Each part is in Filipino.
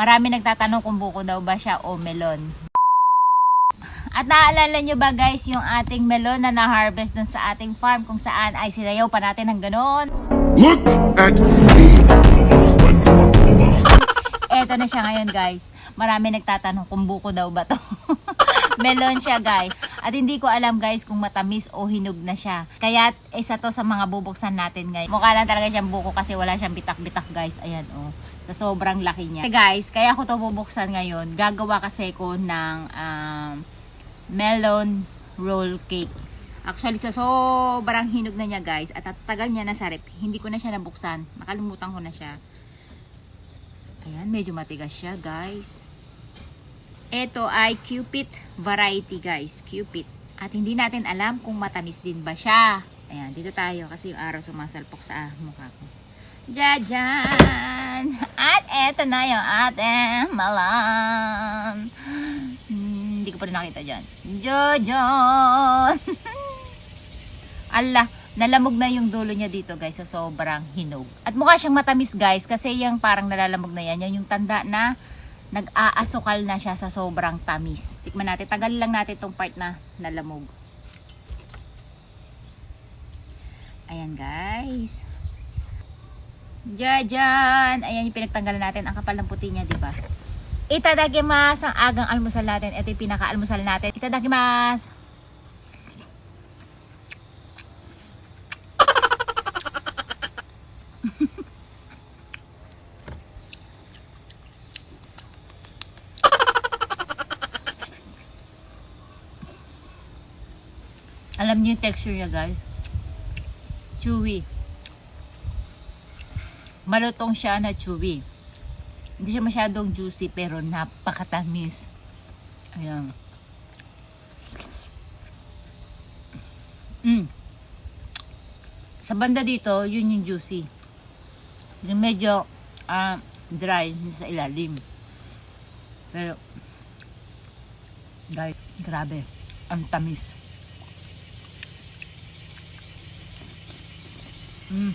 Marami nagtatanong kung buko daw ba siya o melon. At naalala nyo ba guys yung ating melon na na-harvest dun sa ating farm kung saan ay sinayaw pa natin ng ganon. Look at me. Eto na siya ngayon guys. Marami nagtatanong kung buko daw ba to. Melon siya guys. At hindi ko alam guys kung matamis o hinog na siya. Kaya isa to sa mga bubuksan natin ngayon. Mukha lang talaga siyang buko kasi wala siyang bitak-bitak guys. Ayan oh. Sa sobrang laki niya. Guys, kaya ko to bubuksan ngayon. Gagawa kasi ko ng um, melon roll cake. Actually, sa sobrang hinog na niya guys at at tagal niya na sa rep, hindi ko na siya nabuksan. Nakalimutan ko na siya. Ayan, medyo matigas siya, guys. Ito ay Cupid variety, guys. Cupid. At hindi natin alam kung matamis din ba siya. Ayan, dito tayo kasi yung araw sumasalpok sa mukha ko. Jajan! At eto na yung ating malan. Hmm, hindi ko pa rin nakita dyan. Jajan! Ala, nalamog na yung dulo niya dito guys sa sobrang hinog. At mukha siyang matamis guys kasi yung parang nalalamog na yan, yan yung tanda na nag-aasukal na siya sa sobrang tamis. Tikman natin, tagal lang natin itong part na nalamog. Ayan guys. Jajan! Ayan yung pinagtanggalan natin. Ang kapal ng puti niya, di ba? Itadakimasu ang agang almusal natin. Ito yung pinaka-almusal natin. Itadakimasu! Alam niyo yung texture niya, guys. Chewy. Malutong siya na chewy. Hindi siya masyadong juicy pero napakatamis. Ayan. Mm. Sa banda dito, yun yung juicy. Yung medyo ah, dry sa ilalim. Pero, guys, grabe. Ang tamis. Mm.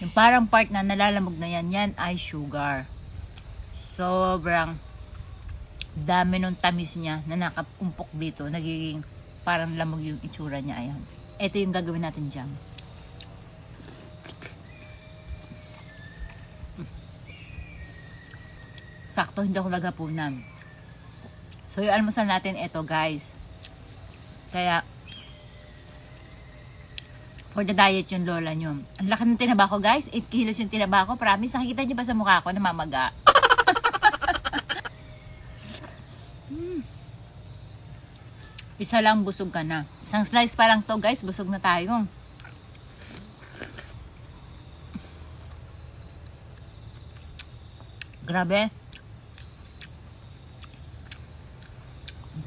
Yung parang part na nalalamog na yan, yan ay sugar. Sobrang dami nung tamis niya na nakapumpok dito. Nagiging parang lamog yung itsura niya. Ayan. Ito yung gagawin natin dyan. Sakto, hindi ako nagapunan. So, yung almusal natin, ito guys. Kaya, for the diet yung lola nyo. Ang laki ng tinaba ko, guys. 8 kilos yung tinaba ko. Promise, nakikita nyo ba sa mukha ko na mamaga? Hmm. Isa lang busog ka na. Isang slice pa lang to, guys. Busog na tayo. Grabe.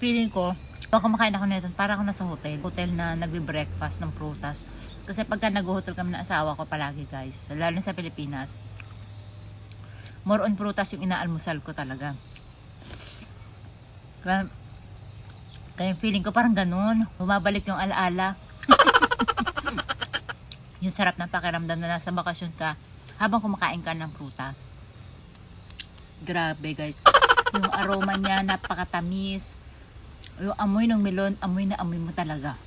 Feeling ko, pag kumakain ako nito, para ako nasa hotel. Hotel na nagbe-breakfast ng prutas. Kasi pagka nag-hotel kami ng asawa ko palagi guys, lalo na sa Pilipinas, more on prutas yung inaalmusal ko talaga. Kaya, kaya feeling ko parang ganun, bumabalik yung alaala. yung sarap ng pakiramdam na nasa bakasyon ka habang kumakain ka ng prutas. Grabe guys. Yung aroma niya napakatamis. Yung amoy ng melon, amoy na amoy mo talaga.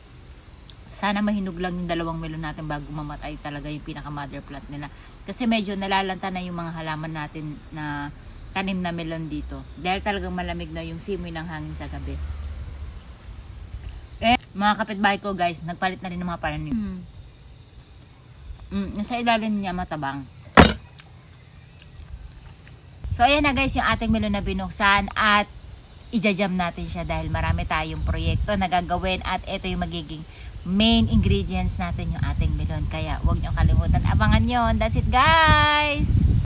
Sana mahinog lang yung dalawang melon natin bago mamatay talaga yung pinaka mother plant nila. Kasi medyo nalalanta na yung mga halaman natin na tanim na melon dito. Dahil talagang malamig na yung simoy ng hangin sa gabi. Eh, mga kapitbahay ko guys, nagpalit na rin ng mga pananim. Mm. Mm, yung sa ilalim niya matabang. So ayan na guys yung ating melon na binuksan at ijajam natin siya dahil marami tayong proyekto na gagawin at ito yung magiging main ingredients natin yung ating melon. Kaya huwag nyo kalimutan abangan yon That's it guys!